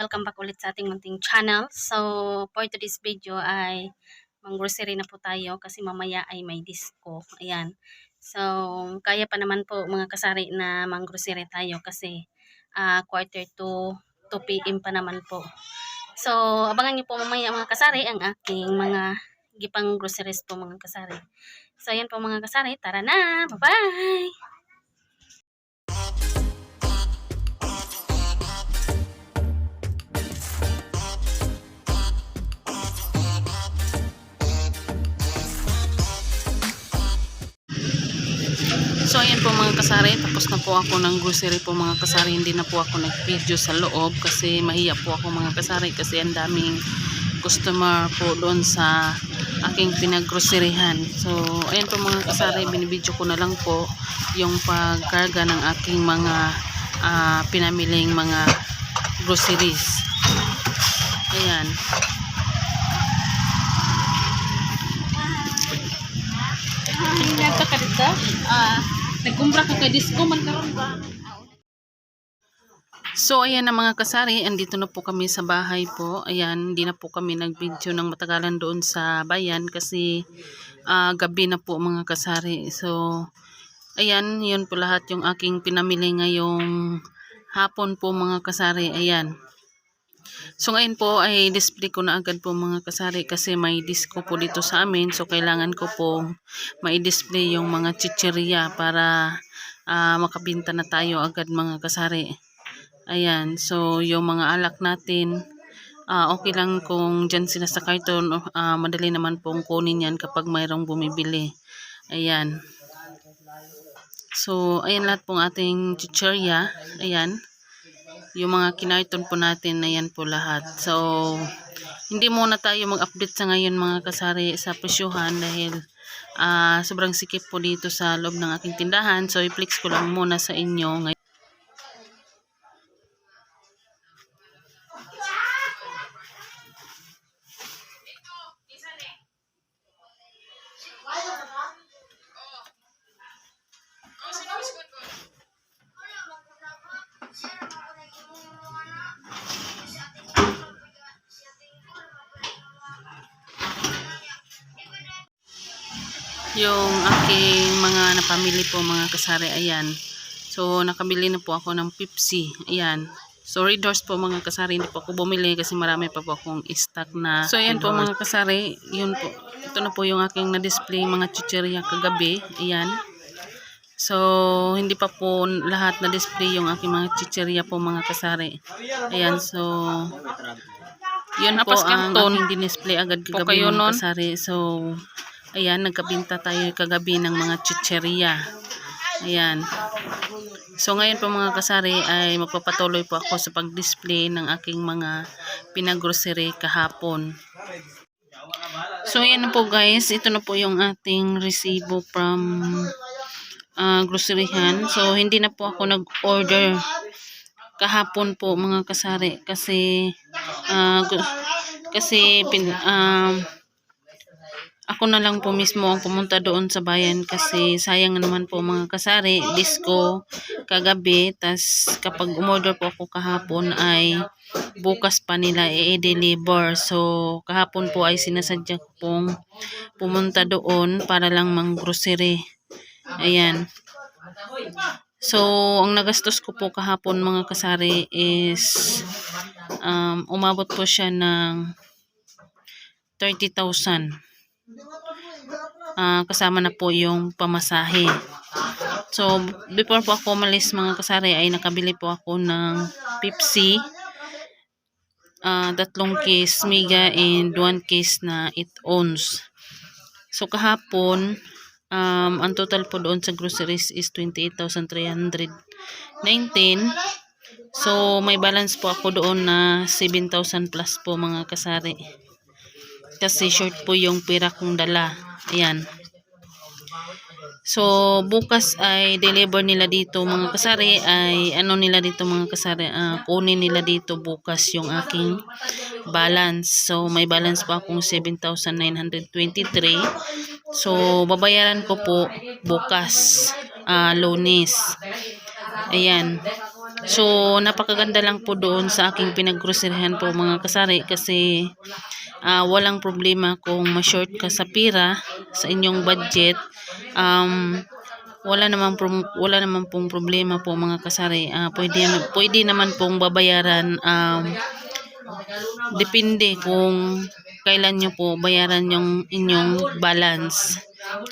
Welcome back ulit sa ating munting channel. So, for today's video ay mang-grocery na po tayo kasi mamaya ay may disco. Ayan. So, kaya pa naman po mga kasari na mang-grocery tayo kasi ah, quarter to 2 p.m. pa naman po. So, abangan niyo po mamaya mga kasari ang aking mga gipang groceries po mga kasari. So, ayan po mga kasari. Tara na! Bye-bye! Kasari, tapos na po ako ng grocery po mga kasari. Hindi na po ako nag-video sa loob kasi mahiya po ako mga kasari kasi ang daming customer po doon sa aking pinaggroceryhan. So ayan po mga kasari, binibidyo ko na lang po yung pagkarga ng aking mga ah, pinamiling mga groceries. Ayan. Nagka ka dito? Ah, nagkumpra ko kay disco man karon ba? So, ayan na mga kasari, andito na po kami sa bahay po. Ayan, hindi na po kami nag-video ng matagalan doon sa bayan kasi ah, gabi na po mga kasari. So, ayan, yun po lahat yung aking pinamili ngayong hapon po mga kasari. Ayan. So, ngayon po ay display ko na agad po mga kasari kasi may disco po dito sa amin. So, kailangan ko po mai-display yung mga chicheria para ah, makabinta na tayo agad mga kasari. Ayan, so yung mga alak natin, ah, okay lang kung dyan sila sa carton, ah, madali naman pong kunin yan kapag mayroong bumibili. Ayan. So, ayan lahat pong ating chicherya. Ayan. Yung mga kinarton po natin, ayan po lahat. So, hindi muna tayo mag-update sa ngayon mga kasari sa presyuhan dahil ah, sobrang sikip po dito sa loob ng aking tindahan. So, i-flex ko lang muna sa inyo ngayon. Yung aking mga napamili po mga kasari ayan. So nakabili na po ako ng Pepsi ayan. So red horse po mga kasari hindi po ako bumili kasi marami pa po akong stock na so ayan po mga kasari yun po. Ito na po yung aking na-display mga chicheria kagabi ayan. So hindi pa po lahat na-display yung aking mga chicheria po mga kasari. Ayan so yun po Napas ang kanton. aking display agad Po kagabi mga kasari. So Ayan, nagkabinta tayo kagabi ng mga chicheria. Ayan. So ngayon po mga kasari ay magpapatuloy po ako sa pag-display ng aking mga pinaggrocery kahapon. So ayan po guys, ito na po yung ating resibo from uh, groceryhan. So hindi na po ako nag-order kahapon po mga kasari kasi gu- kasi pin, um, ako na lang po mismo ang pumunta doon sa bayan kasi sayang naman po mga kasari, disco kagabi, tas kapag umorder po ako kahapon ay bukas pa nila i-deliver. So kahapon po ay sinasadya pong pumunta doon para lang mang-grocery. Ayan. So, ang nagastos ko po kahapon mga kasari is um, umabot po siya ng 30,000 ah, kasama na po yung pamasahe. So, before po ako umalis mga kasari ay nakabili po ako ng Pepsi, ah, tatlong case mega and one case na 8 ounce. So, kahapon, um, ang total po doon sa groceries is 28,319. So, may balance po ako doon na 7,000 plus po mga kasari. Kasi short po yung pira kong dala. Ayan. So, bukas ay deliver nila dito mga kasari ay ano nila dito mga kasari ah, kunin nila dito bukas yung aking balance. So, may balance pa akong 7,923. So, babayaran ko po bukas ah, lunes. Ayan. So, napakaganda lang po doon sa aking pinaggroserihan po mga kasari kasi ah, walang problema kung ma-short ka sa pira sa inyong budget. Um, wala naman prom- wala naman pong problema po mga kasari. Ah, pwede pwede naman pong babayaran um, depende kung kailan nyo po bayaran yung inyong balance.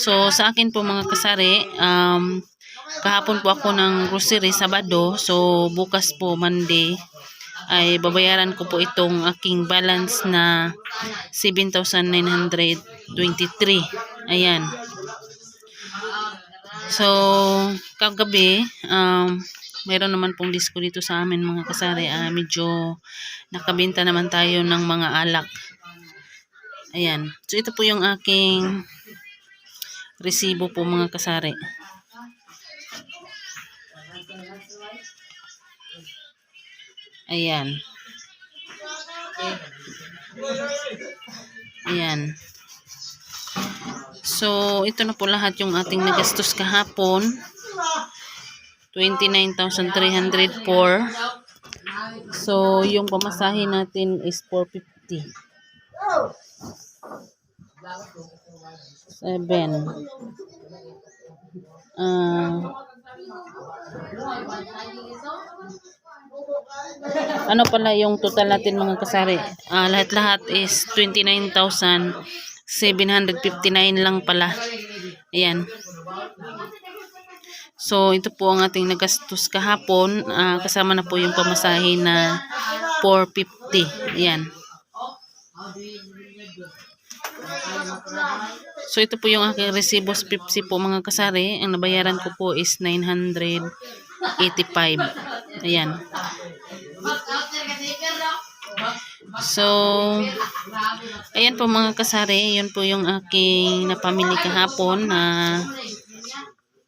So, sa akin po mga kasari, um, kahapon po ako ng grocery Sabado. So, bukas po Monday ay babayaran ko po itong aking balance na 7,923. Ayan. So, kagabi, um, mayroon naman pong disco dito sa amin mga kasari. Ah, medyo nakabenta naman tayo ng mga alak. Ayan. So, ito po yung aking resibo po mga kasari. Ayan. Ayan. So, ito na po lahat yung ating nagastos kahapon. 29,304. So, yung pamasahe natin is 450. 7. Ah. Ano pala yung total natin mga kasari? Ah, lahat-lahat is 29,759 lang pala. Ayan. So, ito po ang ating nagastos kahapon. Ah, kasama na po yung pamasahe na 450. Ayan. So, ito po yung aking resibos Pepsi po mga kasari. Ang nabayaran ko po is 985. Ayan. So, ayan po mga kasari. Yun po yung aking napamili kahapon na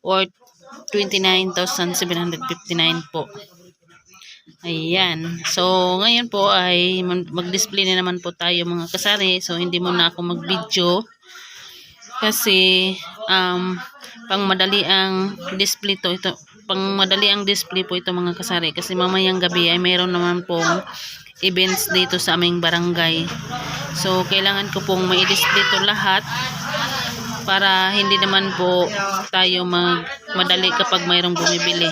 worth 29,759 po. Ayan. So, ngayon po ay mag-display na naman po tayo mga kasari. So, hindi muna ako mag-video. Kasi, um, pang madali ang display to. Ito, pang madali ang display po ito mga kasari. Kasi mamayang gabi ay mayroon naman pong events dito sa aming barangay. So, kailangan ko pong mai-display to lahat para hindi naman po tayo mag madali kapag mayroong bumibili.